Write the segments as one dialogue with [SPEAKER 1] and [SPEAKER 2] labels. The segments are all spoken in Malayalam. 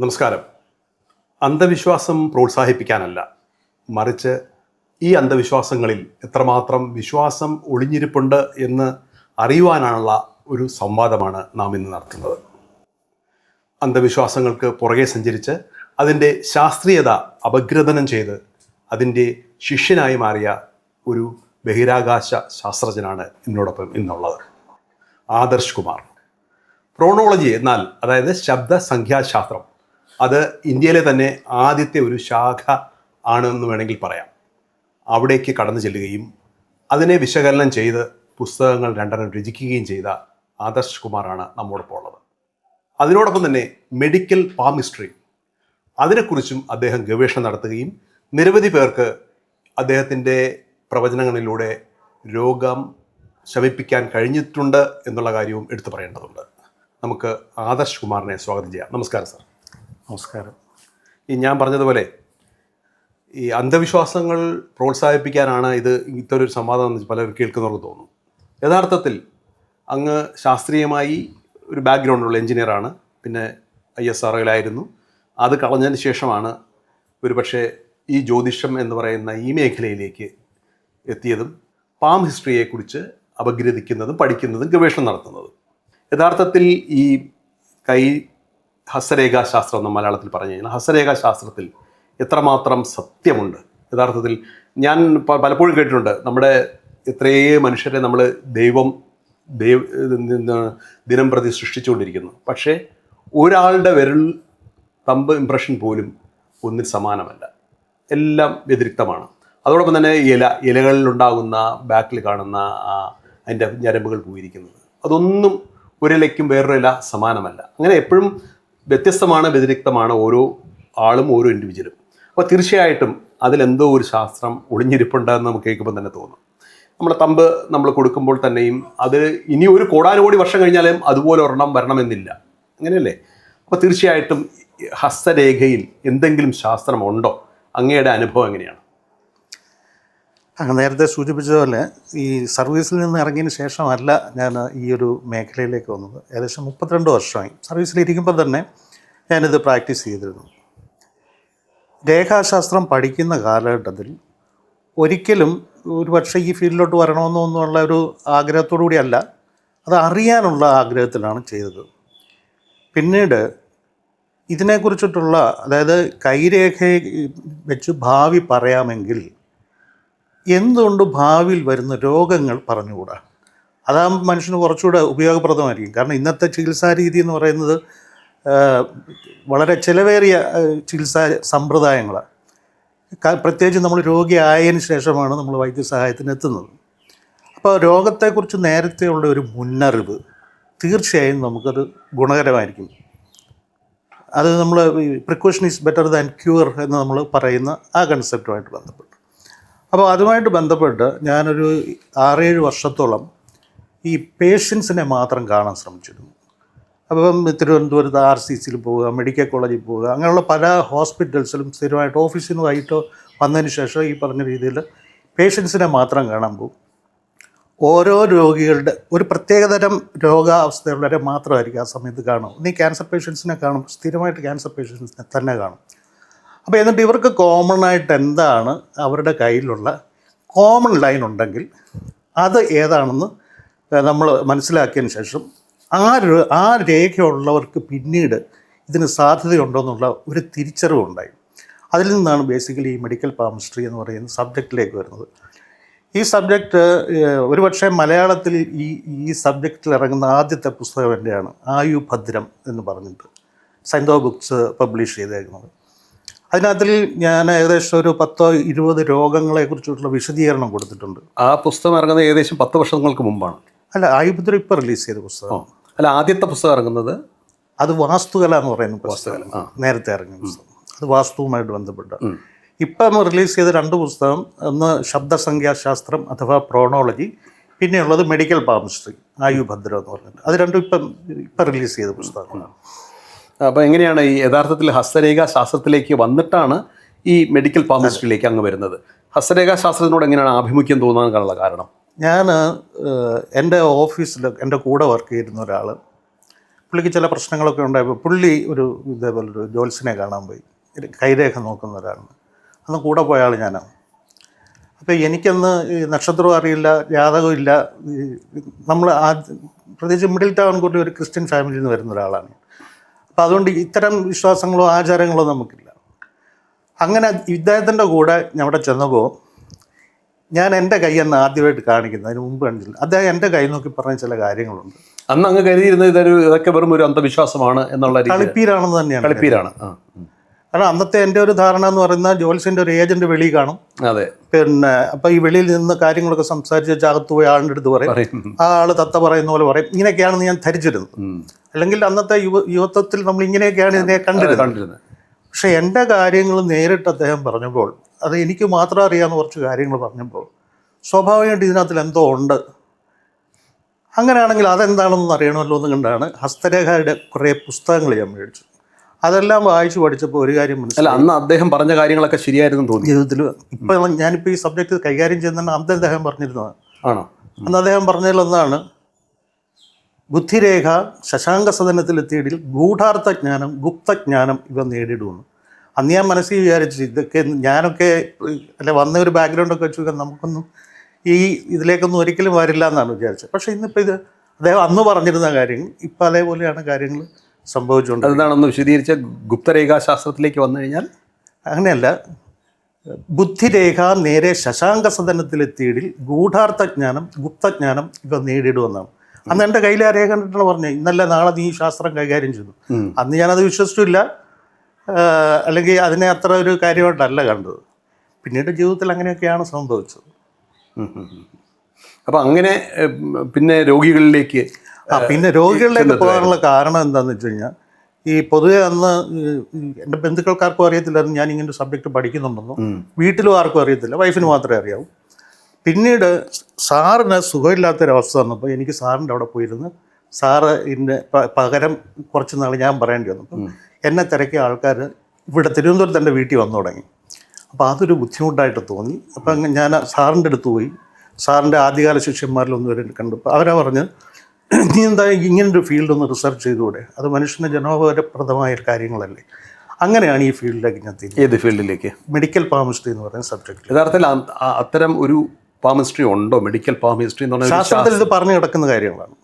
[SPEAKER 1] നമസ്കാരം. അന്ധവിശ്വാസം പ്രോത്സാഹിപ്പിക്കാനല്ല. മറിച്ച് ഈ അന്ധവിശ്വാസങ്ങളിൽ എത്രമാത്രം വിശ്വാസം ഒളിഞ്ഞിരിപ്പുണ്ട് എന്ന് അറിയുവാനാണുള്ള ഒരു സംവാദമാണ് നാം ഇന്ന് നടത്തുന്നത്. അന്ധവിശ്വാസങ്ങൾക്ക് പുറകെ സഞ്ചരിച്ച് അതിന്റെ ശാസ്ത്രീയത അപഗ്രഥനം ചെയ്ത് അതിന്റെ ശിഷ്യനായി മാറിയ ഒരു ബഹിരാകാശ ശാസ്ത്രജ്ഞനാണ് എന്നോടൊപ്പം ഇന്നുള്ളത്. ആദർശ് കുമാർ. പ്രോണോളജി എന്നാൽ അതായത് ശബ്ദ സംഖ്യാശാസ്ത്രം അത് ഇന്ത്യയിലെ തന്നെ ആദ്യത്തെ ഒരു ശാഖ ആണെന്ന് വേണമെങ്കിൽ പറയാം. അവിടേക്ക് കടന്നു ചെല്ലുകയും അതിനെ വിശകലനം ചെയ്ത് പുസ്തകങ്ങൾ രണ്ടെണ്ണം രചിക്കുകയും ചെയ്ത ആദർശ് കുമാറാണ് നമ്മോടൊപ്പം ഉള്ളത്. അതിനോടൊപ്പം തന്നെ മെഡിക്കൽ പാമിസ്ട്രി അതിനെക്കുറിച്ചും അദ്ദേഹം ഗവേഷണം നടത്തുകയും നിരവധി പേർക്ക് അദ്ദേഹത്തിന്റെ പ്രവചനങ്ങളിലൂടെ രോഗം ശമിപ്പിക്കാൻ കഴിഞ്ഞിട്ടുണ്ട് എന്നുള്ള കാര്യവും എടുത്തു പറയേണ്ടതുണ്ട്. നമുക്ക് ആദർശ് കുമാറിനെ സ്വാഗതം ചെയ്യാം. നമസ്കാരം സാർ.
[SPEAKER 2] നമസ്കാരം.
[SPEAKER 1] ഈ ഞാൻ പറഞ്ഞതുപോലെ ഈ അന്ധവിശ്വാസങ്ങൾ പ്രോത്സാഹിപ്പിക്കാനാണ് ഇത് ഇത്തരം ഒരു സംവാദം പലരും കേൾക്കുന്നവർക്ക് തോന്നും യഥാർത്ഥത്തിൽ അങ്ങ് ശാസ്ത്രീയമായി ഒരു ബാക്ക്ഗ്രൗണ്ടുള്ള എഞ്ചിനീയറാണ്. പിന്നെ ഐ എസ് ആർഒയിലായിരുന്നു അത് കളഞ്ഞതിന് ശേഷമാണ് ഒരുപക്ഷെ ഈ ജ്യോതിഷം എന്ന് പറയുന്ന ഈ മേഖലയിലേക്ക് എത്തിയതും പാം ഹിസ്റ്ററിയെക്കുറിച്ച് അപഗ്രഥിക്കുന്നതും പഠിക്കുന്നതും ഗവേഷണം നടത്തുന്നതും. യഥാർത്ഥത്തിൽ ഈ കൈ ഹസ്തരേഖാശാസ്ത്രം എന്ന് മലയാളത്തിൽ പറഞ്ഞു കഴിഞ്ഞാൽ ഹസ്തരേഖാശാസ്ത്രത്തിൽ എത്രമാത്രം സത്യമുണ്ട്? യഥാർത്ഥത്തിൽ ഞാൻ പലപ്പോഴും കേട്ടിട്ടുണ്ട് നമ്മുടെ എത്രയേ മനുഷ്യരെ നമ്മൾ ദൈവം ദൈവ ദിനം പ്രതി സൃഷ്ടിച്ചുകൊണ്ടിരിക്കുന്നു. പക്ഷേ ഒരാളുടെ വിരൽ തമ്പ് ഇംപ്രഷൻ പോലും ഒന്നിൽ സമാനമല്ല. എല്ലാം വ്യതിരിക്തമാണ്. അതോടൊപ്പം തന്നെ ഇല ഇലകളിലുണ്ടാകുന്ന ബാക്കിൽ കാണുന്ന ആ അതിന്റെ ഞരമ്പുകൾ പോയിരിക്കുന്നത്. അതൊന്നും ഒരിലയ്ക്കും വേറൊരു ഇല സമാനമല്ല. അങ്ങനെ എപ്പോഴും വ്യത്യസ്തമാണ് വ്യതിരിക്തമാണ് ഓരോ ആളും ഓരോ ഇൻഡിവിജ്വലും അപ്പോൾ തീർച്ചയായിട്ടും അതിലെന്തോ ഒരു ശാസ്ത്രം ഒളിഞ്ഞിരിപ്പുണ്ടെന്ന് നമുക്ക് കേൾക്കുമ്പോൾ തന്നെ തോന്നും. നമ്മുടെ തമ്പ് നമ്മൾ കൊടുക്കുമ്പോൾ തന്നെയും അത് ഇനി ഒരു കോടാനുകോടി വർഷം കഴിഞ്ഞാലും അതുപോലെ ഒരെണ്ണം വരണമെന്നില്ല. അങ്ങനെയല്ലേ? അപ്പോൾ തീർച്ചയായിട്ടും ഹസ്തരേഖയിൽ എന്തെങ്കിലും ശാസ്ത്രമുണ്ടോ? അങ്ങയുടെ അനുഭവം എങ്ങനെയാണ്?
[SPEAKER 2] അങ്ങ് നേരത്തെ സൂചിപ്പിച്ചതുപോലെ ഈ സർവീസിൽ നിന്ന് ഇറങ്ങിയതിന് ശേഷമല്ല ഞാൻ ഈ ഒരു മേഖലയിലേക്ക് വന്നത്. ഏകദേശം മുപ്പത്തിരണ്ട് വർഷമായി. സർവീസിലിരിക്കുമ്പോൾ തന്നെ ഞാനിത് പ്രാക്ടീസ് ചെയ്തിരുന്നു. രേഖാശാസ്ത്രം പഠിക്കുന്ന കാലഘട്ടത്തിൽ ഒരിക്കലും ഒരു പക്ഷേ ഈ ഫീൽഡിലോട്ട് വരണമെന്നൊന്നുള്ള ഒരു ആഗ്രഹത്തോടു കൂടിയല്ല അത് അറിയാനുള്ള ആഗ്രഹത്തിലാണ് ചെയ്തത്. പിന്നീട് ഇതിനെക്കുറിച്ചിട്ടുള്ള അതായത് കൈരേഖയെ വെച്ച് ഭാവി പറയാമെങ്കിൽ എന്തുകൊണ്ട് ഭാവിയിൽ വരുന്ന രോഗങ്ങൾ പറഞ്ഞുകൂടാ? അതാകുമ്പോൾ മനുഷ്യന് കുറച്ചുകൂടെ ഉപയോഗപ്രദമായിരിക്കും. കാരണം ഇന്നത്തെ ചികിത്സാ രീതി എന്ന് പറയുന്നത് വളരെ ചിലവേറിയ ചികിത്സാ സമ്പ്രദായങ്ങളാണ് പ്രത്യേകിച്ച് നമ്മൾ രോഗിയായതിനു ശേഷമാണ് നമ്മൾ വൈദ്യസഹായത്തിന് എത്തുന്നത്. അപ്പോൾ രോഗത്തെക്കുറിച്ച് നേരത്തെയുള്ള ഒരു മുന്നറിവ് തീർച്ചയായും നമുക്കത് ഗുണകരമായിരിക്കും. അത് നമ്മൾ precaution is better than cure എന്ന് നമ്മൾ പറയുന്ന ആ കൺസെപ്റ്റുമായിട്ട് ബന്ധപ്പെട്ട്. അപ്പോൾ അതുമായിട്ട് ബന്ധപ്പെട്ട് ഞാനൊരു ആറേഴ് വർഷത്തോളം ഈ പേഷ്യൻസിനെ മാത്രം കാണാൻ ശ്രമിച്ചിരുന്നു. അപ്പം തിരുവനന്തപുരത്ത് ആർ സി സിയിൽ പോവുക മെഡിക്കൽ കോളേജിൽ പോവുക അങ്ങനെയുള്ള പല ഹോസ്പിറ്റൽസിലും സ്ഥിരമായിട്ട് ഓഫീസിൽ നിന്ന് വൈകിട്ടോ വന്നതിന് ശേഷം ഈ പറഞ്ഞ രീതിയിൽ പേഷ്യൻസിനെ മാത്രം കാണാൻ പോകും. ഓരോ രോഗികളുടെ ഒരു പ്രത്യേകതരം രോഗാവസ്ഥയുള്ളവരെ മാത്രമായിരിക്കും ആ സമയത്ത് കാണും നീ ക്യാൻസർ പേഷ്യൻസിനെ കാണും സ്ഥിരമായിട്ട് ക്യാൻസർ പേഷ്യൻസിനെ തന്നെ കാണും. അപ്പോൾ എന്നിട്ട് ഇവർക്ക് കോമൺ ആയിട്ട് എന്താണ് അവരുടെ കയ്യിലുള്ള കോമൺ ലൈൻ ഉണ്ടെങ്കിൽ അത് ഏതാണെന്ന് നമ്മൾ മനസ്സിലാക്കിയതിന് ശേഷം ആ ആ രേഖയുള്ളവർക്ക് പിന്നീട് ഇതിന് സാധ്യതയുണ്ടോയെന്നുള്ള ഒരു തിരിച്ചറിവുണ്ടായി അതിൽ നിന്നാണ് ബേസിക്കലി ഈ മെഡിക്കൽ പാമിസ്ട്രി എന്ന് പറയുന്ന സബ്ജക്റ്റിലേക്ക് വരുന്നത്. ഈ സബ്ജക്റ്റ് ഒരുപക്ഷെ മലയാളത്തിൽ ഈ ഈ സബ്ജക്റ്റിൽ ഇറങ്ങുന്ന ആദ്യത്തെ പുസ്തകം എന്റെയാണ് ആയു ഭദ്രം എന്ന് പറഞ്ഞിട്ട്. സൈന്തോ ബുക്സ് പബ്ലിഷ് ചെയ്തേക്കുന്നത്. അതിനകത്തിൽ ഞാൻ ഏകദേശം ഒരു പത്തോ ഇരുപത് രോഗങ്ങളെ രോഗങ്ങളെക്കുറിച്ചുള്ള വിശദീകരണം കൊടുത്തിട്ടുണ്ട്.
[SPEAKER 1] ആ പുസ്തകം ഇറങ്ങുന്നത് ഏകദേശം പത്ത് വർഷങ്ങൾക്ക് മുമ്പാണ്.
[SPEAKER 2] അല്ല ആയുഭദ്രം ഇപ്പം റിലീസ് ചെയ്ത പുസ്തകം.
[SPEAKER 1] അല്ല ആദ്യത്തെ പുസ്തകം ഇറങ്ങുന്നത്
[SPEAKER 2] അത് വാസ്തുകല എന്ന് പറയുന്ന പുസ്തകം. നേരത്തെ ഇറങ്ങിയ പുസ്തകം. അത് വാസ്തുവുമായിട്ട് ബന്ധപ്പെട്ട. ഇപ്പം റിലീസ് ചെയ്ത രണ്ട് പുസ്തകം ഒന്ന് ശബ്ദസംഖ്യാശാസ്ത്രം അഥവാ പ്രോണോളജി പിന്നെയുള്ളത് മെഡിക്കൽ പാമിസ്ട്രി ആയുഭദ്രം എന്ന് പറഞ്ഞിട്ട്. അത് രണ്ടും ഇപ്പം ഇപ്പം റിലീസ് ചെയ്ത പുസ്തകങ്ങളാണ്.
[SPEAKER 1] അപ്പോൾ എങ്ങനെയാണ് ഈ യഥാർത്ഥത്തിൽ ഹസ്തരേഖ ശാസ്ത്രത്തിലേക്ക് വന്നിട്ടാണ് ഈ മെഡിക്കൽ ഫാർമസിസ്റ്റിലേക്ക് അങ്ങ് വരുന്നത്? ഹസ്തരേഖ ശാസ്ത്രത്തിനോട് എങ്ങനെയാണ് ആഭിമുഖ്യം തോന്നാനുള്ള കാരണം?
[SPEAKER 2] ഞാൻ എന്റെ ഓഫീസിൽ എന്റെ കൂടെ വർക്ക് ചെയ്തിരുന്ന ഒരാൾ പുള്ളിക്ക് ചില പ്രശ്നങ്ങളൊക്കെ ഉണ്ടായപ്പോൾ പുള്ളി ഒരു ഇതേപോലെ ഒരു ജോത്സ്യനെ കാണാൻ പോയി. കൈരേഖ നോക്കുന്ന ഒരാളാണ്. അന്ന് കൂടെ പോയ ആൾ ഞാനാണ് അപ്പോൾ എനിക്കന്ന് നക്ഷത്രവും അറിയില്ല ജാതകവും ഇല്ല. നമ്മൾ ആ പ്രത്യേകിച്ച് മിഡിൽ ടൗൺ കൂടി ഒരു ക്രിസ്ത്യൻ ഫാമിലിയിൽ നിന്ന് വരുന്ന ഒരാളാണ് അപ്പോൾ അതുകൊണ്ട് ഇത്തരം വിശ്വാസങ്ങളോ ആചാരങ്ങളോ നമുക്കില്ല. അങ്ങനെ ഇദ്ദേഹത്തിന്റെ കൂടെ ഞവിടെ ചെന്നപ്പോൾ ഞാൻ എന്റെ കൈ എന്ന് ആദ്യമായിട്ട് കാണിക്കുന്നത് അതിന് മുമ്പ് കണ്ടില്ല അദ്ദേഹം എന്റെ കൈ നോക്കി പറഞ്ഞ ചില കാര്യങ്ങളുണ്ട്.
[SPEAKER 1] അന്ന് അങ്ങ് കരുതിയിരുന്നത് ഇതൊരു ഇതൊക്കെ വെറും ഒരു അന്ധവിശ്വാസമാണ് എന്നുള്ള
[SPEAKER 2] കളിപ്പീരാണെന്ന് തന്നെയാണ്
[SPEAKER 1] കളിപ്പീരാണ്.
[SPEAKER 2] കാരണം അന്നത്തെ എന്റെ ഒരു ധാരണ എന്ന് പറയുന്നത് ജോൽസിന്റെ ഒരു ഏജന്റ് വെളി കാണും.
[SPEAKER 1] അതെ.
[SPEAKER 2] പിന്നെ അപ്പോൾ ഈ വെളിയിൽ നിന്ന് കാര്യങ്ങളൊക്കെ സംസാരിച്ച് ചാകത്ത് പോയി ആളിന്റെ അടുത്ത് പറയും. ആ ആൾ തത്ത പറയുന്ന പോലെ പറയും. ഇങ്ങനെയൊക്കെയാണെന്ന് ഞാൻ ധരിച്ചിരുന്നത്. അല്ലെങ്കിൽ അന്നത്തെ യുവ യുവത്വത്തിൽ നമ്മൾ ഇങ്ങനെയൊക്കെയാണ് ഇതിനെ കണ്ടിരുന്നത്. പക്ഷെ എന്റെ കാര്യങ്ങൾ നേരിട്ട് അദ്ദേഹം പറഞ്ഞപ്പോൾ അത് എനിക്ക് മാത്രം അറിയാവുന്ന കുറച്ച് കാര്യങ്ങൾ പറഞ്ഞപ്പോൾ സ്വാഭാവികമായിട്ട് ഇതിനകത്തിൽ എന്തോ ഉണ്ട്. അങ്ങനെയാണെങ്കിൽ അതെന്താണെന്ന് അറിയണമല്ലോ എന്ന് കണ്ടാണ് ഹസ്തരേഖയുടെ കുറേ പുസ്തകങ്ങൾ ഞാൻ മേടിച്ചു അതെല്ലാം വായിച്ചു പഠിച്ചപ്പോൾ ഒരു കാര്യം മനസ്സിലായി.
[SPEAKER 1] അന്ന് അദ്ദേഹം പറഞ്ഞ കാര്യങ്ങളൊക്കെ ശരിയായിരുന്നു തോന്നി.
[SPEAKER 2] ജീവിതത്തിൽ ഇപ്പം ഞാനിപ്പോൾ ഈ സബ്ജക്റ്റ് കൈകാര്യം ചെയ്യുന്ന അന്ന് അദ്ദേഹം പറഞ്ഞിരുന്നതാണ്
[SPEAKER 1] ആണോ?
[SPEAKER 2] അന്ന് അദ്ദേഹം പറഞ്ഞതിലൊന്നാണ് ബുദ്ധിരേഖ ശശാങ്ക സദനത്തിലെത്തിയതിൽ ഗൂഢാർത്ഥ ജ്ഞാനം ഗുപ്തജ്ഞാനം ഇവ നേടിയിടുമെന്ന് അന്ന് ഞാൻ മനസ്സിൽ വിചാരിച്ചു ഇതൊക്കെ ഞാനൊക്കെ അല്ലെ വന്ന ഒരു ബാക്ക്ഗ്രൗണ്ടൊക്കെ വെച്ച് നമുക്കൊന്നും ഈ ഇതിലേക്കൊന്നും ഒരിക്കലും വരില്ല എന്നാണ് വിചാരിച്ചത്. പക്ഷേ ഇന്നിപ്പോൾ ഇത് അദ്ദേഹം അന്ന് പറഞ്ഞിരുന്ന കാര്യങ്ങൾ ഇപ്പം അതേപോലെയാണ് കാര്യങ്ങൾ സംഭവിച്ചുകൊണ്ട്
[SPEAKER 1] എന്താണെന്ന് വിശദീകരിച്ച ഗുപ്തരേഖാശാസ്ത്രത്തിലേക്ക് വന്നു കഴിഞ്ഞാൽ
[SPEAKER 2] അങ്ങനെയല്ല ബുദ്ധിരേഖ നേരെ ശശാങ്ക സദനത്തിലെത്തിയതിൽ ഗൂഢാർത്ഥജ്ഞാനം ഗുപ്തജ്ഞാനം ഇവ നേടിയിടുമെന്നാണ് അന്ന് എന്റെ കയ്യിൽ ആ രേഖ കണ്ടിട്ടാണ് പറഞ്ഞത്. ഇന്നല്ല നാളെ നീ ശാസ്ത്രം കൈകാര്യം ചെയ്തു. അന്ന് ഞാനത് വിശ്വസിച്ചില്ല അല്ലെങ്കിൽ അതിനെ അത്ര ഒരു കാര്യമായിട്ടല്ല കണ്ടത്. പിന്നീട് ജീവിതത്തിൽ അങ്ങനെയൊക്കെയാണ് സംഭവിച്ചത്.
[SPEAKER 1] അപ്പൊ അങ്ങനെ പിന്നെ രോഗികളിലേക്ക്
[SPEAKER 2] ആ പിന്നെ രോഗികളിലേക്ക് പോകാനുള്ള കാരണം എന്താണെന്ന് വെച്ച് കഴിഞ്ഞാൽ ഈ പൊതുവെ അന്ന് എന്റെ ബന്ധുക്കൾക്കാർക്കും അറിയത്തില്ലായിരുന്നു ഞാൻ ഇങ്ങനെ സബ്ജക്ട് സബ്ജക്റ്റ് പഠിക്കുന്നുണ്ടെന്നും. വീട്ടിലും ആർക്കും അറിയത്തില്ല വൈഫിന് മാത്രമേ അറിയാവൂ. പിന്നീട് സാറിന് സുഖമില്ലാത്തൊരവസ്ഥ വന്നപ്പോൾ എനിക്ക് സാറിന്റെ അവിടെ പോയിരുന്ന് സാറ് ഇന്ന് പകരം കുറച്ച് നാൾ ഞാൻ പറയേണ്ടി വന്നു. എന്നെ തിരക്കിയ ആൾക്കാർ ഇവിടെ തിരുവനന്തപുരത്ത് എന്റെ വീട്ടിൽ വന്നു തുടങ്ങി. അപ്പോൾ അതൊരു ബുദ്ധിമുട്ടായിട്ട് തോന്നി. അപ്പം ഞാൻ സാറിന്റെ അടുത്ത് പോയി. സാറിന്റെ ആദ്യകാല ശിഷ്യന്മാരിലൊന്നും വരെ കണ്ടപ്പോൾ അവരാ പറഞ്ഞ് നീ എന്താ ഇങ്ങനൊരു ഫീൽഡ് ഒന്ന് റിസർച്ച് ചെയ്തുകൂടെ? അത് മനുഷ്യന് ജനോപകരപ്രദമായ കാര്യങ്ങളല്ലേ. അങ്ങനെയാണ് ഈ ഫീൽഡിലേക്ക് ഞാൻ തിരിഞ്ഞത്.
[SPEAKER 1] ഏത് ഫീൽഡിലേക്ക്
[SPEAKER 2] മെഡിക്കൽ പാമിസ്ട്രി എന്ന് പറയുന്ന സബ്ജക്റ്റ്
[SPEAKER 1] യഥാർത്ഥത്തിൽ അത്തരം ഒരു പാമിസ്ട്രി ഉണ്ടോ? മെഡിക്കൽ പാമിസ്ട്രി എന്ന് പറഞ്ഞാൽ
[SPEAKER 2] ശാസ്ത്രത്തിൽ ഇത് പറഞ്ഞു കിടക്കുന്ന കാര്യങ്ങളാണ്.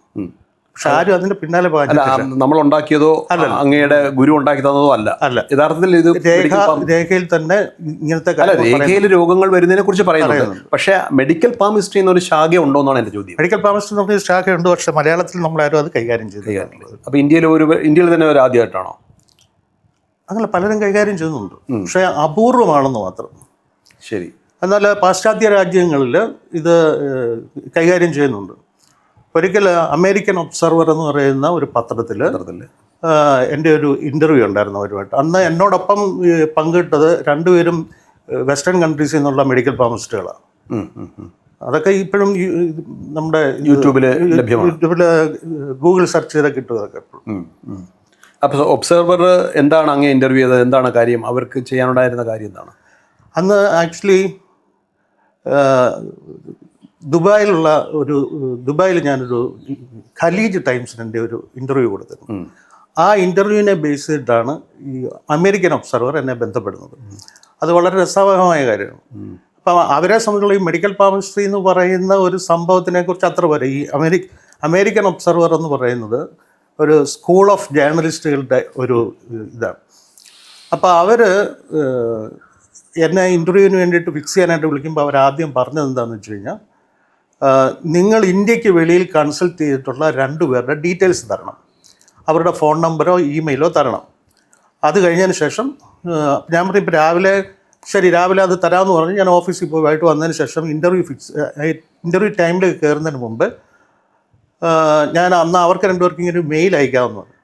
[SPEAKER 2] പക്ഷെ ആരും അതിന്റെ പിന്നാലെ
[SPEAKER 1] അല്ല നമ്മൾ ഉണ്ടാക്കിയതോ അങ്ങയുടെ ഗുരു ഉണ്ടാക്കി തന്നതോ അല്ല.
[SPEAKER 2] അല്ല.
[SPEAKER 1] യഥാർത്ഥത്തിൽ ഇത്
[SPEAKER 2] രേഖ രേഖയിൽ തന്നെ ഇങ്ങനത്തെ
[SPEAKER 1] അല്ല രേഖയിൽ രോഗങ്ങൾ വരുന്നതിനെ കുറിച്ച് പറയുന്നത് പക്ഷേ മെഡിക്കൽ പാമിസ്ട്രി എന്നൊരു ശാഖ ഉണ്ടോ എന്നാണ് എന്റെ ചോദ്യം.
[SPEAKER 2] മെഡിക്കൽ പാമിസ്ട്രി എന്ന് പറഞ്ഞ ശാഖയുണ്ട് പക്ഷെ മലയാളത്തിൽ നമ്മൾ നമ്മളാരും അത് കൈകാര്യം ചെയ്തു
[SPEAKER 1] അപ്പൊ ഇന്ത്യയിൽ ഒരു ഇന്ത്യയിൽ തന്നെ ഒരു ആദ്യമായിട്ടാണോ?
[SPEAKER 2] അങ്ങനെ പലരും കൈകാര്യം ചെയ്യുന്നുണ്ട്. പക്ഷെ അപൂർവമാണെന്ന് മാത്രം.
[SPEAKER 1] ശരി.
[SPEAKER 2] എന്നാൽ പാശ്ചാത്യ രാജ്യങ്ങളിൽ ഇത് കൈകാര്യം ചെയ്യുന്നുണ്ട്. ഒരിക്കൽ അമേരിക്കൻ ഒബ്സർവർ എന്ന് പറയുന്ന ഒരു പത്രത്തിൽ എന്റെ ഒരു ഇന്റർവ്യൂ ഉണ്ടായിരുന്നു അവരുമായിട്ട്. അന്ന് എന്നോടൊപ്പം പങ്കിട്ടത് രണ്ടുപേരും വെസ്റ്റേൺ കൺട്രീസിൽ നിന്നുള്ള മെഡിക്കൽ ഫാർമസിസ്റ്റുകളാണ്. അതൊക്കെ ഇപ്പോഴും നമ്മുടെ
[SPEAKER 1] യൂട്യൂബിൽ
[SPEAKER 2] യൂട്യൂബിൽ ഗൂഗിൾ സെർച്ച് ചെയ്താൽ കിട്ടും അതൊക്കെ
[SPEAKER 1] ഉം. ഒബ്സർവർ എന്താണ് അങ്ങ് ഇന്റർവ്യൂ ചെയ്തത്? എന്താണ് കാര്യം? അവർക്ക് ചെയ്യാനുണ്ടായിരുന്ന കാര്യം എന്താണ്?
[SPEAKER 2] അന്ന് ആക്ച്വലി ദുബായിലുള്ള ഒരു ദുബായിൽ ഞാനൊരു ഖലീജ് ടൈംസിന്റെ ഒരു ഇന്റർവ്യൂ കൊടുത്തിരുന്നു. ആ ഇന്റർവ്യൂവിനെ ബേസ് ചെയ്തിട്ടാണ് ഈ അമേരിക്കൻ ഒബ്സർവർ എന്നെ ബന്ധപ്പെടുന്നത്. അത് വളരെ രസകരമായ കാര്യമാണ്. അപ്പം അവരെ സംബന്ധിച്ചുള്ള ഈ മെഡിക്കൽ പാമിസ്ട്രി എന്ന് പറയുന്ന ഒരു സംഭവത്തിനെ കുറിച്ച് അത്ര വരെ ഈ അമേരിക്ക അമേരിക്കൻ ഒബ്സർവർ എന്ന് പറയുന്നത് ഒരു സ്കൂൾ ഓഫ് ജേർണലിസ്റ്റുകളുടെ ഒരു ഇതാണ്. അപ്പോൾ അവർ എന്നെ ഇന്റർവ്യൂവിന് വേണ്ടിയിട്ട് ഫിക്സ് ചെയ്യാനായിട്ട് വിളിക്കുമ്പോൾ അവർ ആദ്യം പറഞ്ഞത് എന്താണെന്ന് വെച്ച് കഴിഞ്ഞാൽ നിങ്ങൾ ഇന്ത്യയ്ക്ക് വെളിയിൽ കൺസൾട്ട് ചെയ്തിട്ടുള്ള രണ്ട് പേരുടെ ഡീറ്റെയിൽസ് തരണം. അവരുടെ ഫോൺ നമ്പറോ ഇമെയിലോ തരണം. അത് കഴിഞ്ഞതിന് ശേഷം ഞാൻ പറയും ഇപ്പോൾ രാവിലെ ശരി രാവിലെ അത് തരാമെന്ന് പറഞ്ഞ് ഞാൻ ഓഫീസിൽ പോയിട്ട് വന്നതിന് ശേഷം ഇന്റർവ്യൂ ഫിക്സ് ഇന്റർവ്യൂ ടൈമിലേക്ക് കയറുന്നതിന് മുമ്പ് ഞാൻ അന്ന് അവർക്ക് രണ്ടുപേർക്കും ഇങ്ങനെ മെയിൽ അയക്കാമെന്ന് പറഞ്ഞു.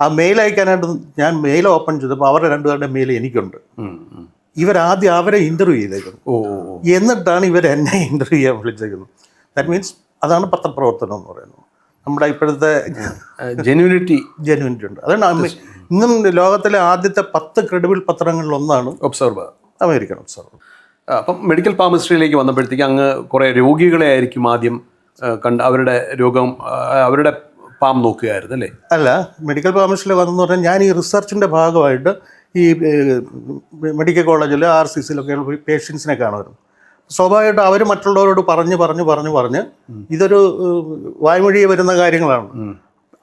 [SPEAKER 2] ആ മെയിൽ അയക്കാനായിട്ട് ഞാൻ മെയിൽ ഓപ്പൺ ചെയ്തപ്പോൾ അവരുടെ രണ്ടുപേരുടെ മെയിൽ എനിക്കുണ്ട്. ഇവരാദ്യം അവരെ ഇന്റർവ്യൂ ചെയ്തേക്കുന്നു.
[SPEAKER 1] ഓ.
[SPEAKER 2] എന്നിട്ടാണ് ഇവർ എന്നെ ഇന്റർവ്യൂ ചെയ്യാൻ വിളിച്ചേക്കുന്നത്. ദാറ്റ് മീൻസ് അതാണ് പത്രപ്രവർത്തനം എന്ന് പറയുന്നത്. നമ്മുടെ ഇപ്പോഴത്തെ
[SPEAKER 1] ജെന്യൂനിറ്റി
[SPEAKER 2] ജെന്യൂനിറ്റി ഉണ്ട്. അതാണ് ഇന്നും ലോകത്തിലെ ആദ്യത്തെ പത്ത് ക്രെഡിബിൾ പത്രങ്ങളിൽ ഒന്നാണ്
[SPEAKER 1] ഒബ്സർവർ
[SPEAKER 2] അമേരിക്കൻ ഒബ്സർവർ
[SPEAKER 1] അപ്പം മെഡിക്കൽ ഫാർമസിയിലേക്ക് വന്നപ്പോഴത്തേക്ക് അങ്ങ് കുറേ രോഗികളെ ആയിരിക്കും ആദ്യം കണ്ട് അവരുടെ രോഗം അവരുടെ പാം നോക്കുകയായിരുന്നു അല്ലേ?
[SPEAKER 2] അല്ല മെഡിക്കൽ ഫാർമസിയിൽ വന്നെന്ന് പറഞ്ഞാൽ ഞാൻ ഈ റിസർച്ചിന്റെ ഭാഗമായിട്ട് ഈ മെഡിക്കൽ കോളേജിൽ ആർ സി സിയിലൊക്കെ പോയി പേഷ്യൻസിനെ കാണുമായിരുന്നു. സ്വാഭാവികമായിട്ടും അവർ മറ്റുള്ളവരോട് പറഞ്ഞ് പറഞ്ഞ് പറഞ്ഞ് പറഞ്ഞ് ഇതൊരു വായ്മൊഴിയെ വരുന്ന കാര്യങ്ങളാണ്.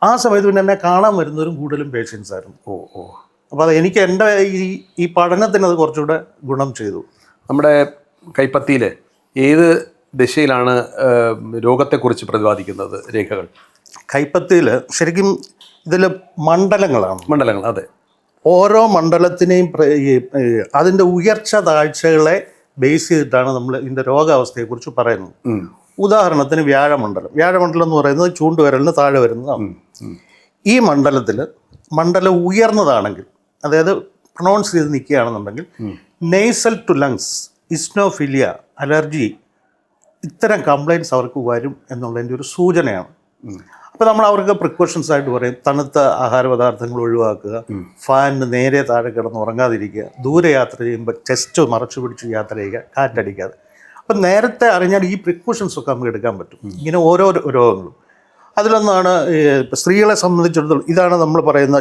[SPEAKER 2] ആ സമയത്ത് പിന്നെ എന്നെ കാണാൻ വരുന്നവരും കൂടുതലും പേഷ്യൻസ് ആയിരുന്നു
[SPEAKER 1] ഓ ഓ.
[SPEAKER 2] അപ്പോൾ അത് എനിക്ക് എന്റെ ഈ ഈ പഠനത്തിന് അത് കുറച്ചുകൂടെ ഗുണം ചെയ്തു.
[SPEAKER 1] നമ്മുടെ കൈപ്പത്തിയിൽ ഏത് ദിശയിലാണ് രോഗത്തെക്കുറിച്ച് പ്രതിപാദിക്കുന്നത് രേഖകൾ?
[SPEAKER 2] കൈപ്പത്തിയിൽ ശരിക്കും ഇതിൽ മണ്ഡലങ്ങളാണ്.
[SPEAKER 1] മണ്ഡലങ്ങൾ അതെ.
[SPEAKER 2] ഓരോ മണ്ഡലത്തിനെയും അതിന്റെ ഉയർച്ച താഴ്ചകളെ ബേസ് ചെയ്തിട്ടാണ് നമ്മൾ ഇതിന്റെ രോഗാവസ്ഥയെക്കുറിച്ച് പറയുന്നത്. ഉദാഹരണത്തിന് വ്യാഴമണ്ഡലം. വ്യാഴമണ്ഡലം എന്ന് പറയുന്നത് ചൂണ്ടുവരലിന് താഴെ വരുന്നതാണ്. ഈ മണ്ഡലത്തിൽ മണ്ഡലം ഉയർന്നതാണെങ്കിൽ അതായത് പ്രൊണൗൺസ് ചെയ്ത് നിൽക്കുകയാണെന്നുണ്ടെങ്കിൽ nasal to lungs eosinophilia allergy ഇത്തരം കംപ്ലൈന്റ്സ് അവർക്ക് വരും എന്നുള്ളതിന്റെ ഒരു സൂചനയാണ്. അപ്പോൾ നമ്മൾ അവർക്ക് പ്രിക്കോഷൻസ് ആയിട്ട് പറയും. തണുത്ത ആഹാര പദാർത്ഥങ്ങൾ ഒഴിവാക്കുക. ഫാനിന് നേരെ താഴെ കിടന്ന് ഉറങ്ങാതിരിക്കുക. ദൂരെ യാത്ര ചെയ്യുമ്പോൾ ചെസ്റ്റ് മറച്ചു പിടിച്ച് യാത്ര ചെയ്യുക കാറ്റടിക്കാതെ. അപ്പം നേരത്തെ അറിഞ്ഞാൽ ഈ പ്രിക്കോഷൻസ് ഒക്കെ നമുക്ക് എടുക്കാൻ പറ്റും. ഇങ്ങനെ ഓരോ രോഗങ്ങളും. അതിലൊന്നാണ് സ്ത്രീകളെ സംബന്ധിച്ചിടത്തോളം ഇതാണ് നമ്മൾ പറയുന്ന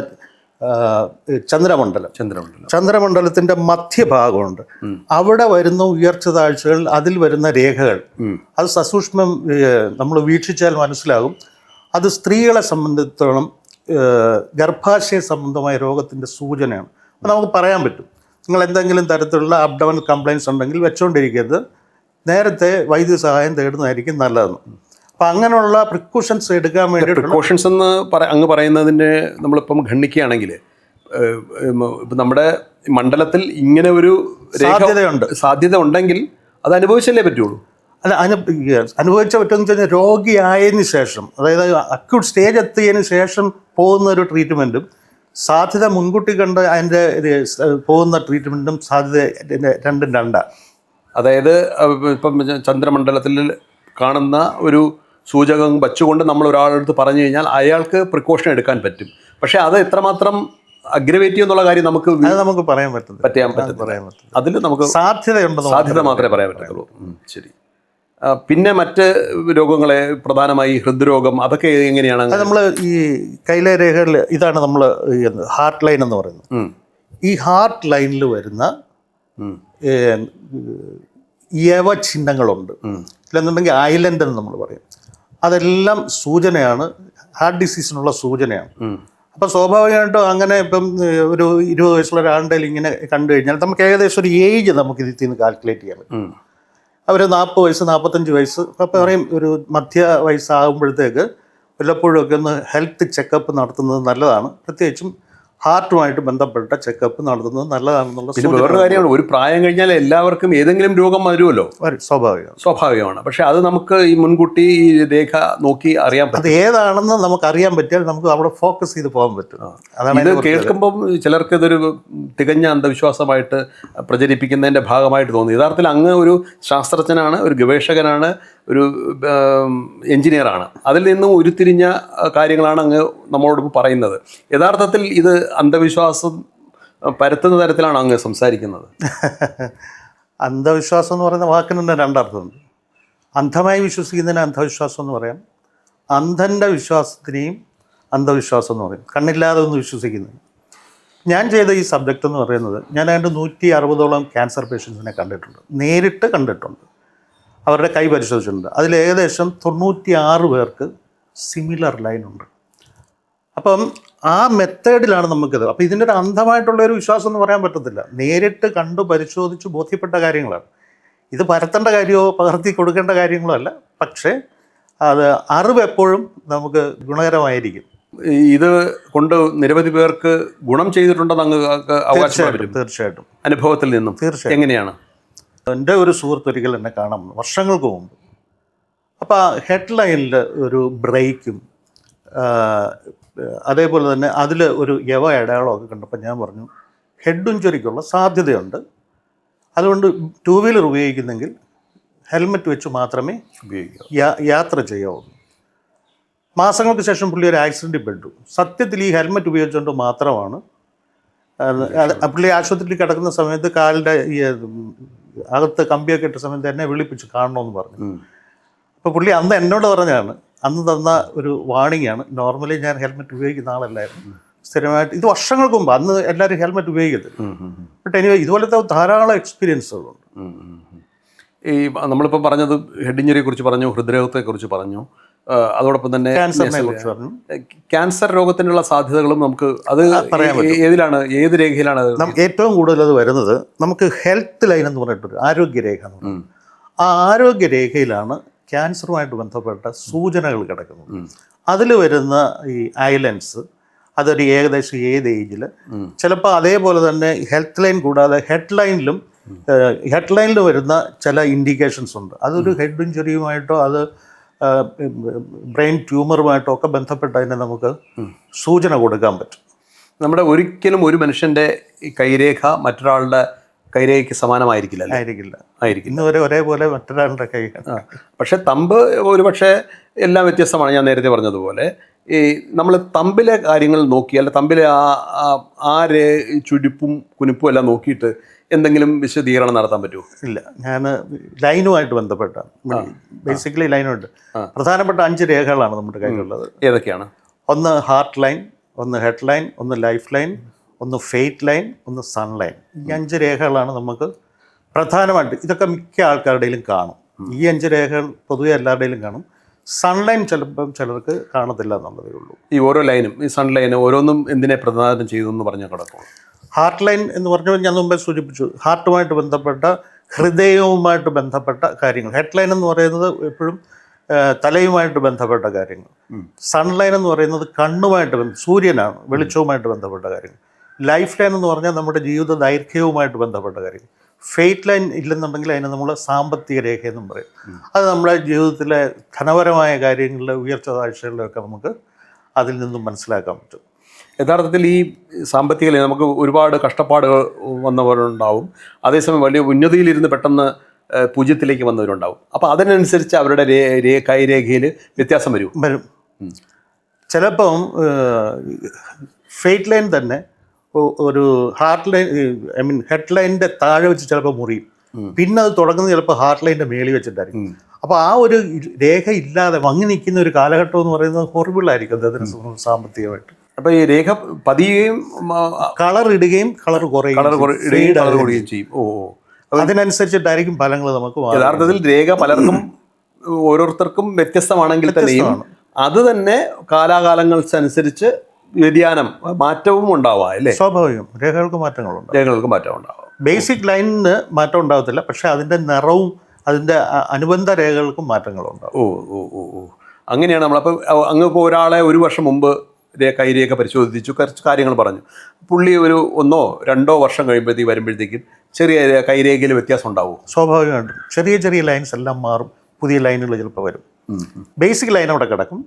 [SPEAKER 2] ചന്ദ്രമണ്ഡലം.
[SPEAKER 1] ചന്ദ്രമണ്ഡലം.
[SPEAKER 2] ചന്ദ്രമണ്ഡലത്തിന്റെ മധ്യഭാഗമുണ്ട്. അവിടെ വരുന്ന ഉയർച്ച താഴ്ചകൾ അതിൽ വരുന്ന രേഖകൾ. അത് സസൂക്ഷ്മം നമ്മൾ വീക്ഷിച്ചാൽ മനസ്സിലാകും. അത് സ്ത്രീകളെ സംബന്ധിച്ചിടത്തോളം ഗർഭാശയ സംബന്ധമായ രോഗത്തിന്റെ സൂചനയാണ്. അപ്പോൾ നമുക്ക് പറയാൻ പറ്റും. നിങ്ങൾ എന്തെങ്കിലും തരത്തിലുള്ള അബ്ഡമൻ കംപ്ലയിൻസ് ഉണ്ടെങ്കിൽ വെച്ചുകൊണ്ടിരിക്കരുത് നേരത്തെ വൈദ്യസഹായം തേടുന്നതായിരിക്കും നല്ലതെന്ന്. അപ്പം അങ്ങനെയുള്ള പ്രിക്കോഷൻസ് എടുക്കാൻ വേണ്ടി
[SPEAKER 1] പ്രിക്കോഷൻസ് എന്ന് പറ അങ്ങ് പറയുന്നതിന്റെ നമ്മളിപ്പം ഖണ്ഡിക്കുകയാണെങ്കിൽ ഇപ്പം നമ്മുടെ മണ്ഡലത്തിൽ ഇങ്ങനെ ഒരു
[SPEAKER 2] സാധ്യതയുണ്ട്.
[SPEAKER 1] സാധ്യത ഉണ്ടെങ്കിൽ അത് അനുഭവിച്ചല്ലേ പറ്റുള്ളൂ?
[SPEAKER 2] അല്ല അനു അനുഭവിച്ച പറ്റുമെന്ന് വെച്ച് കഴിഞ്ഞാൽ രോഗിയായതിനു ശേഷം അതായത് അക്യൂട്ട് സ്റ്റേജ് എത്തിയതിന് ശേഷം പോകുന്ന ഒരു ട്രീറ്റ്മെന്റും സാധ്യത മുൻകൂട്ടി കണ്ട് അതിന്റെ പോകുന്ന ട്രീറ്റ്മെന്റും സാധ്യത രണ്ടും രണ്ടാണ്
[SPEAKER 1] അതായത് ഇപ്പം ചന്ദ്രമണ്ഡലത്തിൽ കാണുന്ന ഒരു സൂചകം വച്ചുകൊണ്ട് നമ്മൾ ഒരാളടുത്ത് പറഞ്ഞു കഴിഞ്ഞാൽ അയാൾക്ക് പ്രിക്കോഷൻ എടുക്കാൻ പറ്റും. പക്ഷേ അത് എത്രമാത്രം അഗ്രവേറ്റ് എന്നുള്ള കാര്യം നമുക്ക്
[SPEAKER 2] നമുക്ക് പറയാൻ പറ്റുന്നത്
[SPEAKER 1] പറ്റാൻ പറ്റും
[SPEAKER 2] പറയാൻ പറ്റും
[SPEAKER 1] അതിൽ നമുക്ക്
[SPEAKER 2] സാധ്യതയുണ്ടെന്ന്
[SPEAKER 1] സാധ്യത മാത്രമേ പറയാൻ പറ്റത്തുള്ളൂ. ശരി. പിന്നെ മറ്റ് രോഗങ്ങളെ പ്രധാനമായി ഹൃദ്രോഗം അതൊക്കെ എങ്ങനെയാണ്
[SPEAKER 2] നമ്മൾ ഈ കൈലെ രേഖകളിൽ ഇതാണ് നമ്മൾ ഹാർട്ട് ലൈൻ എന്ന് പറയുന്നത്. ഈ ഹാർട്ട് ലൈനിൽ വരുന്ന യവ ചിഹ്നങ്ങളുണ്ട്. ഇല്ലെന്നുണ്ടെങ്കിൽ ഐലൻഡ് എന്ന് നമ്മൾ പറയും. അതെല്ലാം സൂചനയാണ്. ഹാർട്ട് ഡിസീസിനുള്ള സൂചനയാണ്.
[SPEAKER 1] അപ്പം
[SPEAKER 2] അപ്പോൾ സ്വാഭാവികമായിട്ടും അങ്ങനെ ഇപ്പം ഒരു ഇരുപത് വയസ്സുള്ള ഒരാളുടെ ഇങ്ങനെ കണ്ടു കഴിഞ്ഞാൽ നമുക്ക് ഏകദേശം ഒരു ഏജ് നമുക്ക് ഇതിൽ നിന്ന് കാൽക്കുലേറ്റ് ചെയ്യാൻ പറ്റും. അവർ നാൽപ്പത് വയസ്സ് നാൽപ്പത്തഞ്ച് വയസ്സ് അപ്പോൾ പറയും ഒരു മധ്യ വയസ്സാകുമ്പോഴത്തേക്ക് വല്ലപ്പോഴും ഒക്കെ ഒന്ന് ഹെൽത്ത് ചെക്കപ്പ് നടത്തുന്നത് നല്ലതാണ്. പ്രത്യേകിച്ചും ഹാർട്ടുമായിട്ട് ബന്ധപ്പെട്ട ചെക്കപ്പ് നടത്തുന്നത് നല്ലതാണെന്നുള്ള
[SPEAKER 1] പിന്നെ വേറൊരു കാര്യമാണ് ഒരു പ്രായം കഴിഞ്ഞാൽ എല്ലാവർക്കും ഏതെങ്കിലും രോഗം വരുമല്ലോ?
[SPEAKER 2] സ്വാഭാവികം.
[SPEAKER 1] സ്വാഭാവികമാണ്. പക്ഷെ അത് നമുക്ക് ഈ മുൻകൂട്ടി ഈ രേഖ നോക്കി അറിയാൻ പറ്റും.
[SPEAKER 2] അത് ഏതാണെന്ന് നമുക്ക് അറിയാൻ പറ്റിയാൽ നമുക്ക് അവിടെ ഫോക്കസ് ചെയ്ത് പോകാൻ പറ്റും. അതാണ്
[SPEAKER 1] ഇത് കേൾക്കുമ്പം ചിലർക്ക് ഇതൊരു തികഞ്ഞ അന്ധവിശ്വാസമായിട്ട് പ്രചരിപ്പിക്കുന്നതിന്റെ ഭാഗമായിട്ട് തോന്നുന്നു യഥാർത്ഥത്തിൽ അങ്ങ് ഒരു ശാസ്ത്രജ്ഞനാണ് ഒരു ഗവേഷകനാണ് ഒരു എഞ്ചിനീയറാണ്. അതിൽ നിന്നും ഉരുത്തിരിഞ്ഞ കാര്യങ്ങളാണ് അങ്ങ് നമ്മളോട് പറയുന്നത്. യഥാർത്ഥത്തിൽ ഇത് അന്ധവിശ്വാസം പരത്തുന്ന തരത്തിലാണ് അങ്ങ് സംസാരിക്കുന്നത്.
[SPEAKER 2] അന്ധവിശ്വാസം എന്ന് പറയുന്ന വാക്കിന് തന്നെ രണ്ടർത്ഥമുണ്ട് അന്ധമായി വിശ്വസിക്കുന്നതിന് അന്ധവിശ്വാസം എന്ന് പറയാം. അന്ധന്റെ വിശ്വാസത്തിനെയും അന്ധവിശ്വാസം എന്ന് പറയും. കണ്ണില്ലാതെ ഒന്ന് വിശ്വസിക്കുന്നത് ഞാൻ ചെയ്ത ഈ സബ്ജക്റ്റ് എന്ന് പറയുന്നത് ഞാൻ അതിന്റെ നൂറ്റി അറുപതോളം ക്യാൻസർ പേഷ്യൻസിനെ കണ്ടിട്ടുണ്ട്. നേരിട്ട് കണ്ടിട്ടുണ്ട്. അവരുടെ കൈ പരിശോധിച്ചിട്ടുണ്ട്. അതിൽ ഏകദേശം തൊണ്ണൂറ്റി ആറ് പേർക്ക് സിമിലർ ലൈൻ ഉണ്ട്. അപ്പം ആ മെത്തേഡിലാണ് നമുക്കിത്. അപ്പോൾ ഇതിന്റെ ഒരു അന്ധമായിട്ടുള്ള ഒരു വിശ്വാസം എന്ന് പറയാൻ പറ്റത്തില്ല. നേരിട്ട് കണ്ടു പരിശോധിച്ച് ബോധ്യപ്പെട്ട കാര്യങ്ങളാണ്. ഇത് പരത്തേണ്ട കാര്യമോ പകർത്തി കൊടുക്കേണ്ട കാര്യങ്ങളോ അല്ല. പക്ഷേ അത് അറിവ് എപ്പോഴും നമുക്ക് ഗുണകരമായിരിക്കും.
[SPEAKER 1] ഇത് കൊണ്ട് നിരവധി പേർക്ക് ഗുണം ചെയ്തിട്ടുണ്ടെന്ന് അങ്ങ്
[SPEAKER 2] തീർച്ചയായിട്ടും
[SPEAKER 1] അനുഭവത്തിൽ നിന്നും.
[SPEAKER 2] തീർച്ചയായും
[SPEAKER 1] എങ്ങനെയാണ്?
[SPEAKER 2] എന്റെ ഒരു സുഹൃത്ത് ഒരിക്കൽ എന്നെ കാണാൻ വന്നു. വർഷങ്ങൾക്ക് മുമ്പ്. അപ്പോൾ ആ ഹെഡ്ലൈനിൽ ഒരു ബ്രേക്കും അതേപോലെ തന്നെ അതിൽ ഒരു യവ അടയാളമൊക്കെ കണ്ടപ്പോൾ ഞാൻ പറഞ്ഞു ഹെഡ് ഇഞ്ചുറിക്കുള്ള സാധ്യതയുണ്ട്. അതുകൊണ്ട് ടൂ വീലർ ഉപയോഗിക്കുന്നെങ്കിൽ ഹെൽമെറ്റ് വെച്ച് മാത്രമേ ഉപയോഗിക്കൂ യാത്ര ചെയ്യാവൂ. മാസങ്ങൾക്ക് ശേഷം പുള്ളി ഒരു ആക്സിഡന്റിൽ പെട്ടു. സത്യത്തിൽ ഈ ഹെൽമെറ്റ് ഉപയോഗിച്ചുകൊണ്ട് മാത്രമാണ് പുള്ളി ആശുപത്രിയിൽ കിടക്കുന്ന സമയത്ത് കാലിന്റെ ഈ അകത്ത് കമ്പിയൊക്കെ ഇട്ട സമയത്ത് എന്നെ വിളിപ്പിച്ച് കാണണമെന്ന് പറഞ്ഞു. അപ്പോൾ പുള്ളി അന്ന് എന്നോട് പറഞ്ഞാണ് അന്ന് തന്ന ഒരു വാണിംഗ് ആണ്. നോർമലി ഞാൻ ഹെൽമെറ്റ് ഉപയോഗിക്കുന്ന ആളല്ലായിരുന്നു. സ്ഥിരമായിട്ട് ഇത് വർഷങ്ങൾക്ക് മുമ്പ് അന്ന് എല്ലാവരും ഹെൽമെറ്റ്
[SPEAKER 1] ഉപയോഗിക്കരുത്.
[SPEAKER 2] ബട്ട് എനിവേ ഇതുപോലത്തെ ധാരാളം എക്സ്പീരിയൻസുകളുണ്ട്.
[SPEAKER 1] ഈ നമ്മളിപ്പോൾ പറഞ്ഞത് ഹെഡ് ഇഞ്ചറിയെ കുറിച്ച് പറഞ്ഞു ഹൃദ്രോഗത്തെ കുറിച്ച് പറഞ്ഞു. അതോടൊപ്പം തന്നെ ക്യാൻസർ രോഗത്തിനുള്ള സാധ്യതകളും നമുക്ക് അത് ഏതിലാണ് ഏത് രേഖയിലാണ്
[SPEAKER 2] നമുക്ക് ഏറ്റവും കൂടുതൽ അത് വരുന്നത് നമുക്ക് ഹെൽത്ത് ലൈൻ എന്ന് പറഞ്ഞിട്ടൊരു ആരോഗ്യരേഖ എന്ന്. ആ ആരോഗ്യരേഖയിലാണ് ക്യാൻസറുമായിട്ട് ബന്ധപ്പെട്ട സൂചനകൾ കിടക്കുന്നത്. അതിൽ വരുന്ന ഈ ഐലൻഡ്സ് അതൊരു ഏകദേശം ഏത് ഏജിൽ ചിലപ്പോൾ അതേപോലെ തന്നെ ഹെൽത്ത് ലൈൻ കൂടാതെ ഹെഡ് ലൈനിലും ഹെഡ് ലൈനിൽ വരുന്ന ചില ഇൻഡിക്കേഷൻസ് ഉണ്ട്. അതൊരു ഹെഡ് ഇഞ്ചുറിയുമായിട്ടോ അത് ബ്രെയിൻ ട്യൂമറുമായിട്ടൊക്കെ ബന്ധപ്പെട്ടതിനെ നമുക്ക് സൂചന കൊടുക്കാൻ പറ്റും.
[SPEAKER 1] നമ്മുടെ ഒരിക്കലും ഒരു മനുഷ്യന്റെ കൈരേഖ മറ്റൊരാളുടെ കൈരേഖയ്ക്ക് സമാനമായിരിക്കില്ല
[SPEAKER 2] ആയിരിക്കില്ല.
[SPEAKER 1] ആയിരിക്കും
[SPEAKER 2] ഇന്ന് വരെ ഒരേപോലെ മറ്റൊരാളുടെ കൈ.
[SPEAKER 1] പക്ഷെ തമ്പ് ഒരു പക്ഷേ എല്ലാം വ്യത്യസ്തമാണ്. ഞാൻ നേരത്തെ പറഞ്ഞതുപോലെ ഈ നമ്മൾ തമ്പിലെ കാര്യങ്ങൾ നോക്കിയാൽ തമ്പിലെ ആ ആ- ആ രേ ചുരുപ്പും കുനിപ്പും എല്ലാം നോക്കിയിട്ട് എന്തെങ്കിലും വിശദീകരണം നടത്താൻ പറ്റുമോ?
[SPEAKER 2] ഇല്ല ഞാൻ ലൈനുമായിട്ട് ബന്ധപ്പെട്ട ബേസിക്കലി ലൈനുമായിട്ട് പ്രധാനപ്പെട്ട അഞ്ച് രേഖകളാണ് നമ്മുടെ കയ്യിലുള്ളത്.
[SPEAKER 1] ഏതൊക്കെയാണ്?
[SPEAKER 2] ഒന്ന് ഹാർട്ട് ലൈൻ ഒന്ന് ഹെഡ് ലൈൻ ഒന്ന് ലൈഫ് ലൈൻ ഒന്ന് ഫെയ്റ്റ് ലൈൻ ഒന്ന് സൺ ലൈൻ ഈ അഞ്ച് രേഖകളാണ് നമുക്ക് പ്രധാനമായിട്ട് ഇതൊക്കെ മിക്ക ആൾക്കാരുടെയിലും കാണും. ഈ അഞ്ച് രേഖകൾ പൊതുവെ എല്ലാവരുടെയിലും കാണും. സൺലൈൻ ചിലപ്പം ചിലർക്ക് കാണത്തില്ല എന്നുള്ളതേ ഉള്ളൂ.
[SPEAKER 1] ഈ ഓരോ ലൈനും ഈ സൺ ലൈനും ഓരോന്നും എന്തിനെ പ്രധാനം ചെയ്തു എന്ന് പറഞ്ഞാൽ കിടക്കും
[SPEAKER 2] ഹാർട്ട് ലൈൻ എന്ന് പറഞ്ഞാൽ ഞാൻ മുമ്പേ സൂചിപ്പിച്ചു. ഹാർട്ടുമായിട്ട് ബന്ധപ്പെട്ട ഹൃദയവുമായിട്ട് ബന്ധപ്പെട്ട കാര്യങ്ങൾ. ഹെഡ് ലൈൻ എന്ന് പറയുന്നത് എപ്പോഴും തലയുമായിട്ട് ബന്ധപ്പെട്ട കാര്യങ്ങൾ. സൺലൈൻ എന്ന് പറയുന്നത് കണ്ണുമായിട്ട് ബന്ധ സൂര്യനാണ് വെളിച്ചവുമായിട്ട് ബന്ധപ്പെട്ട കാര്യങ്ങൾ. ലൈഫ് ലൈൻ എന്ന് പറഞ്ഞാൽ നമ്മുടെ ജീവിത ദൈർഘ്യവുമായിട്ട് ബന്ധപ്പെട്ട കാര്യങ്ങൾ. ഫെയ്റ്റ് ലൈൻ ഇല്ലെന്നുണ്ടെങ്കിൽ അതിനെ നമ്മൾ സാമ്പത്തിക രേഖ എന്നും പറയും. അത് നമ്മുടെ ജീവിതത്തിലെ ധനപരമായ കാര്യങ്ങളിലെ ഉയർച്ച താഴ്ചകളിലൊക്കെ നമുക്ക് അതിൽ നിന്നും മനസ്സിലാക്കാൻ പറ്റും.
[SPEAKER 1] യഥാർത്ഥത്തിൽ ഈ സാമ്പത്തിക നമുക്ക് ഒരുപാട് കഷ്ടപ്പാടുകൾ വന്നവരുണ്ടാവും. അതേസമയം വലിയ ഉന്നതിയിലിരുന്ന് പെട്ടെന്ന് പൂജ്യത്തിലേക്ക് വന്നവരുണ്ടാവും. അപ്പോൾ അതിനനുസരിച്ച് അവരുടെ രേ രേ കൈരേഖയിൽ വ്യത്യാസം വരും.
[SPEAKER 2] വരും. ചിലപ്പം ഫെയ്റ്റ് ലൈൻ തന്നെ ഒരു heart line I mean head ലൈനിന്റെ താഴെ വെച്ച് ചിലപ്പോൾ മുറിയും. പിന്നെ അത് തുടങ്ങുന്നത് ചിലപ്പോൾ ഹാർട്ട് ലൈനിന്റെ മേളിൽ വെച്ചിട്ടായിരിക്കും. അപ്പോൾ ആ ഒരു രേഖ ഇല്ലാതെ വങ്ങി നിൽക്കുന്ന ഒരു കാലഘട്ടം എന്ന് പറയുന്നത് ഹോർബിളായിരിക്കും അദ്ദേഹത്തിന് സാമ്പത്തികമായിട്ട്.
[SPEAKER 1] അപ്പോൾ ഈ രേഖ പതിയുകയും
[SPEAKER 2] കളർ ഇടുകയും കളർ കുറയും
[SPEAKER 1] കളർ ഇടുകയും കളർ കുറയുകയും ചെയ്യും. ഓ
[SPEAKER 2] അതിനനുസരിച്ചിട്ടായിരിക്കും ഫലങ്ങൾ നമുക്ക്.
[SPEAKER 1] യഥാർത്ഥത്തിൽ രേഖ പലർക്കും ഓരോരുത്തർക്കും വ്യത്യസ്തമാണെങ്കിൽ തന്നെയും അത് തന്നെ കാലാകാലങ്ങൾക്കനുസരിച്ച് വ്യതിയാനം മാറ്റവും ഉണ്ടാവാം അല്ലേ?
[SPEAKER 2] സ്വാഭാവികം. രേഖകൾക്ക് മാറ്റങ്ങളുണ്ട്.
[SPEAKER 1] രേഖകൾക്ക് മാറ്റം ഉണ്ടാവും.
[SPEAKER 2] ബേസിക് ലൈനിന് മാറ്റം ഉണ്ടാകത്തില്ല പക്ഷെ അതിന്റെ നിറവും അതിന്റെ അനുബന്ധ രേഖകൾക്കും മാറ്റങ്ങളുണ്ടാവും
[SPEAKER 1] ഓ ഓ ഓ ഓ. അങ്ങനെയാണ് നമ്മളപ്പോൾ അങ്ങ് ഇപ്പോൾ ഒരാളെ ഒരു വർഷം മുമ്പ് കൈരേഖ പരിശോധിച്ചു കുറച്ച് കാര്യങ്ങൾ പറഞ്ഞു. പുള്ളി ഒരു ഒന്നോ രണ്ടോ വർഷം കഴിയുമ്പോഴത്തേക്ക് വരുമ്പോഴത്തേക്കും ചെറിയ കൈരേഖയിൽ വ്യത്യാസം ഉണ്ടാവും.
[SPEAKER 2] സ്വാഭാവികമായിട്ടും. ചെറിയ ചെറിയ ലൈൻസ് എല്ലാം മാറും. പുതിയ ലൈനുകൾ ചിലപ്പോൾ വരും. ബേസിക് ലൈൻ അവിടെ കിടക്കും.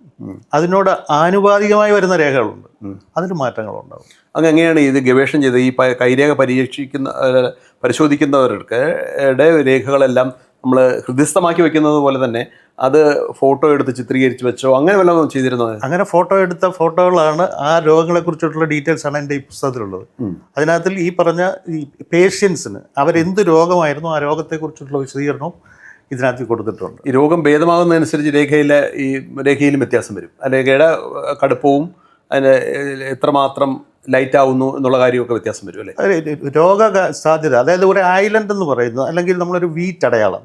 [SPEAKER 2] അതിനോട് ആനുപാതികമായി വരുന്ന രേഖകളുണ്ട്. അതിന് മാറ്റങ്ങളുണ്ടാവും
[SPEAKER 1] അങ്ങ് എങ്ങനെയാണ് ഇത് ഗവേഷണം ചെയ്ത് ഈ കൈരേഖ പരീക്ഷിക്കുന്ന പരിശോധിക്കുന്നവർക്ക് രേഖകളെല്ലാം നമ്മൾ ഹൃദയസ്ഥമാക്കി വെക്കുന്നത് പോലെ തന്നെ അത് ഫോട്ടോ എടുത്ത് ചിത്രീകരിച്ച് വെച്ചോ അങ്ങനെ വല്ലതും ചെയ്തിരുന്നത്
[SPEAKER 2] അങ്ങനെ ഫോട്ടോ എടുത്ത ഫോട്ടോകളാണ് ആ രോഗങ്ങളെ കുറിച്ചിട്ടുള്ള ഡീറ്റെയിൽസ് ആണ് എന്റെ ഈ പുസ്തകത്തിലുള്ളത്. അതിനകത്തിൽ ഈ പറഞ്ഞ ഈ പേഷ്യൻസിന് അവരെന്ത് രോഗമായിരുന്നു ആ രോഗത്തെക്കുറിച്ചിട്ടുള്ള വിശദീകരണവും ഇതിനകത്ത് കൊടുത്തിട്ടുണ്ട്.
[SPEAKER 1] ഈ രോഗം ഭേദമാകുന്നതനുസരിച്ച് രേഖയിലെ ഈ രേഖയിലും വ്യത്യാസം വരും. ആ രേഖയുടെ കടുപ്പവും അതിന് എത്രമാത്രം ലൈറ്റ് ആവുന്നു എന്നുള്ള കാര്യമൊക്കെ വ്യത്യാസം വരും അല്ലേ?
[SPEAKER 2] അതെ രോഗ സാധ്യത അതായത് ഒരു ഐലൻഡ് എന്ന് പറയുന്നത് അല്ലെങ്കിൽ നമ്മളൊരു വീറ്റ് അടയാളം.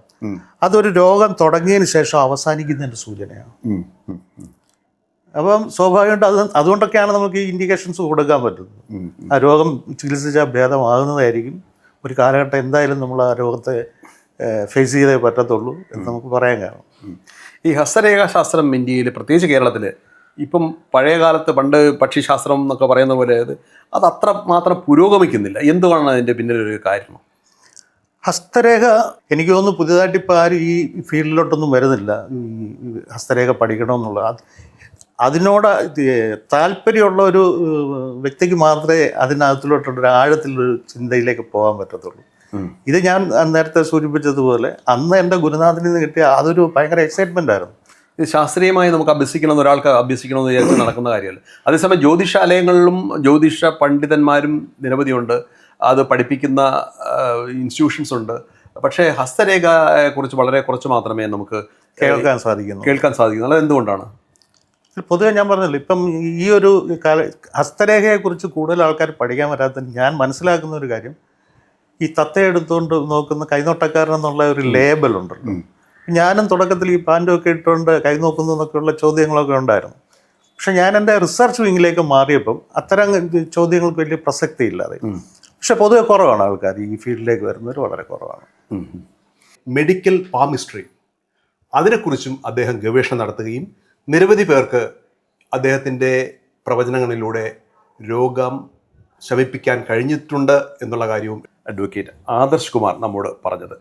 [SPEAKER 2] അതൊരു രോഗം തുടങ്ങിയതിന് ശേഷം അവസാനിക്കുന്നതിന്റെ സൂചനയാണ്. അപ്പം സ്വാഭാവികമായിട്ട് അത് അതുകൊണ്ടൊക്കെയാണ് നമുക്ക് ഈ ഇൻഡിക്കേഷൻസ് കൊടുക്കാൻ പറ്റുന്നത്. ആ രോഗം ചികിത്സിച്ചാൽ ഭേദമാകുന്നതായിരിക്കും. ഒരു കാലഘട്ടം എന്തായാലും നമ്മൾ ആ രോഗത്തെ ഫേസ് ചെയ്തേ പറ്റത്തുള്ളൂ എന്ന് നമുക്ക് പറയാൻ കാരണം.
[SPEAKER 1] ഈ ഹസ്തരേഖാശാസ്ത്രം ഇന്ത്യയിൽ പ്രത്യേകിച്ച് കേരളത്തിൽ ഇപ്പം പഴയ കാലത്ത് പണ്ട് പക്ഷിശാസ്ത്രം എന്നൊക്കെ പറയുന്ന പോലെ അത് അത് അത്ര മാത്രം പുരോഗമിക്കുന്നില്ല. എന്തുകൊണ്ടാണ് അതിന്റെ പിന്നിലൊരു കാരണം
[SPEAKER 2] ഹസ്തരേഖ എനിക്ക് തോന്നുന്നു പുതിയതായിട്ട് ഇപ്പോൾ ആരും ഈ ഫീൽഡിലോട്ടൊന്നും വരുന്നില്ല. ഈ ഹസ്തരേഖ പഠിക്കണമെന്നുള്ള അത് അതിനോട് താല്പര്യമുള്ള ഒരു വ്യക്തിക്ക് മാത്രമേ അതിനകത്തിലോട്ടുള്ള ഒരു ആഴത്തിലൊരു ചിന്തയിലേക്ക് പോകാൻ പറ്റത്തുള്ളൂ. ഇത് ഞാൻ നേരത്തെ സൂചിപ്പിച്ചതുപോലെ അന്ന് എന്റെ ഗുരുനാഥനിൽ നിന്ന് കിട്ടിയ അതൊരു ഭയങ്കര എക്സൈറ്റ്മെന്റ് ആയിരുന്നു.
[SPEAKER 1] ശാസ്ത്രീയമായി നമുക്ക് അഭ്യസിക്കണമെന്ന് ഒരാൾക്ക് അഭ്യസിക്കണമെന്ന് വിചാരിച്ച് നടക്കുന്ന കാര്യമല്ല. അതേസമയം ജ്യോതിഷാലയങ്ങളിലും ജ്യോതിഷ പണ്ഡിതന്മാരും നിരവധിയുണ്ട്. അത് പഠിപ്പിക്കുന്ന ഇൻസ്റ്റിറ്റ്യൂഷൻസ് ഉണ്ട്. പക്ഷേ ഹസ്തരേഖയെ കുറിച്ച് വളരെ കുറച്ച് മാത്രമേ നമുക്ക്
[SPEAKER 2] കേൾക്കാൻ സാധിക്കുന്നു.
[SPEAKER 1] കേൾക്കാൻ സാധിക്കുന്നു അത് എന്തുകൊണ്ടാണ്?
[SPEAKER 2] പൊതുവെ ഞാൻ പറഞ്ഞല്ലോ ഇപ്പം ഈ ഒരു കാല ഹസ്തരേഖയെക്കുറിച്ച് കൂടുതൽ ആൾക്കാർ പഠിക്കാൻ വരാത്ത ഞാൻ മനസ്സിലാക്കുന്ന ഒരു കാര്യം ഈ തത്ത എടുത്തുകൊണ്ട് നോക്കുന്ന കൈനോട്ടക്കാരൻ എന്നുള്ള ഒരു ലേബൽ ഉണ്ടല്ലോ. ഞാനും തുടക്കത്തിൽ ഈ പാന്റും ഒക്കെ ഇട്ടുകൊണ്ട് കൈ നോക്കുന്നു എന്നൊക്കെയുള്ള ചോദ്യങ്ങളൊക്കെ ഉണ്ടായിരുന്നു. പക്ഷെ ഞാൻ എന്റെ റിസർച്ച് വിങ്ങിലേക്ക് മാറിയപ്പം അത്തരം ചോദ്യങ്ങൾക്ക് വലിയ പ്രസക്തി ഇല്ലാതെ പക്ഷെ പൊതുവെ കുറവാണ് ആൾക്കാർ ഈ ഫീൽഡിലേക്ക് വരുന്നവർ വളരെ കുറവാണ്.
[SPEAKER 1] മെഡിക്കൽ പാമിസ്ട്രി അതിനെക്കുറിച്ചും അദ്ദേഹം ഗവേഷണം നടത്തുകയും നിരവധി പേർക്ക് അദ്ദേഹത്തിന്റെ പ്രവചനങ്ങളിലൂടെ രോഗം ശമിപ്പിക്കാൻ കഴിഞ്ഞിട്ടുണ്ട് എന്നുള്ള കാര്യവും അഡ്വക്കേറ്റ് ആദർശ് കുമാർ നമ്മോട് പറഞ്ഞത്.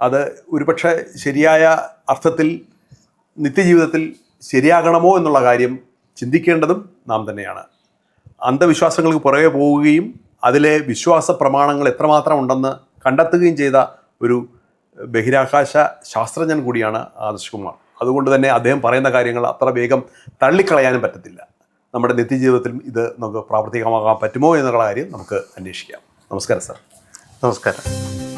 [SPEAKER 1] അത് ഒരുപക്ഷെ ശരിയായ അർത്ഥത്തിൽ നിത്യജീവിതത്തിൽ ശരിയാകണമോ എന്നുള്ള കാര്യം ചിന്തിക്കേണ്ടതും നാം തന്നെയാണ്. അന്ധവിശ്വാസങ്ങൾക്ക് പുറകെ പോവുകയും അതിലെ വിശ്വാസ പ്രമാണങ്ങൾ എത്രമാത്രം ഉണ്ടെന്ന് കണ്ടെത്തുകയും ചെയ്ത ഒരു ബഹിരാകാശ ശാസ്ത്രജ്ഞൻ കൂടിയാണ് ആദർശ് കുമാർ. അതുകൊണ്ട് തന്നെ അദ്ദേഹം പറയുന്ന കാര്യങ്ങൾ അത്ര വേഗം തള്ളിക്കളയാനും പറ്റത്തില്ല. നമ്മുടെ നിത്യജീവിതത്തിലും ഇത് നമുക്ക് പ്രാവർത്തികമാകാൻ പറ്റുമോ എന്നുള്ള കാര്യം നമുക്ക് അന്വേഷിക്കാം. നമസ്കാരം സാർ.
[SPEAKER 2] നമസ്കാരം.